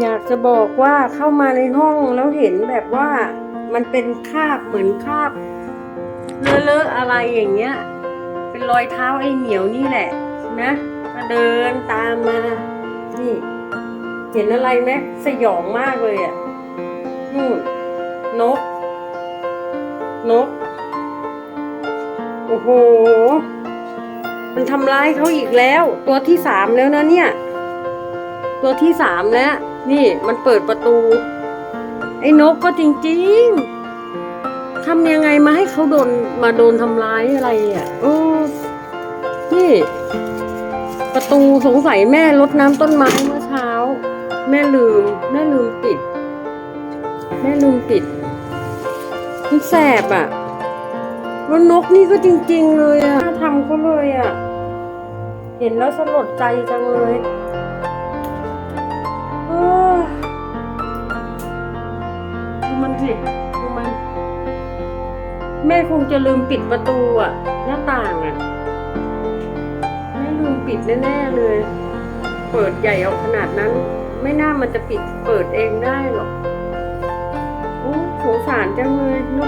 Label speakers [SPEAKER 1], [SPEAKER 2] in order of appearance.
[SPEAKER 1] อยากจะบอกว่าเข้ามาในห้องแล้วเห็นแบบว่ามันเป็นคราบเหมือนคราบเลอะๆอะไรอย่างเงี้ย เป็นรอยเท้าไอ้เหมียวนี่แหละนะก็เดินตามมา นี่ เห็นอะไรไหมสยองมากเลยอะ่ะนู่นนก นก โอ้โห มันทำร้ายเขาอีกแล้ว ตัวที่สามแล้วนะเนี่ย ตัวที่สามแล้ว นี่มันเปิดประตู ไอ้นกก็จริงๆทำยังไงมาให้เขาโดนมาโดนทำร้ายอะไรอะโอ้นี่ ประตูสงสัยแม่รดน้ำต้นไม้เมื่อเช้า แม่ลืม แม่ลืมปิด แม่ลืมปิดมันแสบอะแล้วนกนี่ก็จริง ๆ เลยอะทำเขาเลยอะ เห็นแล้วสลดใจจังเลย สิดูมันแม่คงจะลืมปิดประตูอะหน้าต่างอะแม่ลืมปิดแน่ๆเลย เปิดใหญ่ออกขนาดนั้น ไม่น่ามันจะปิดเปิดเองได้หรอกโอ้สงสารจังเลยนกเอ้ย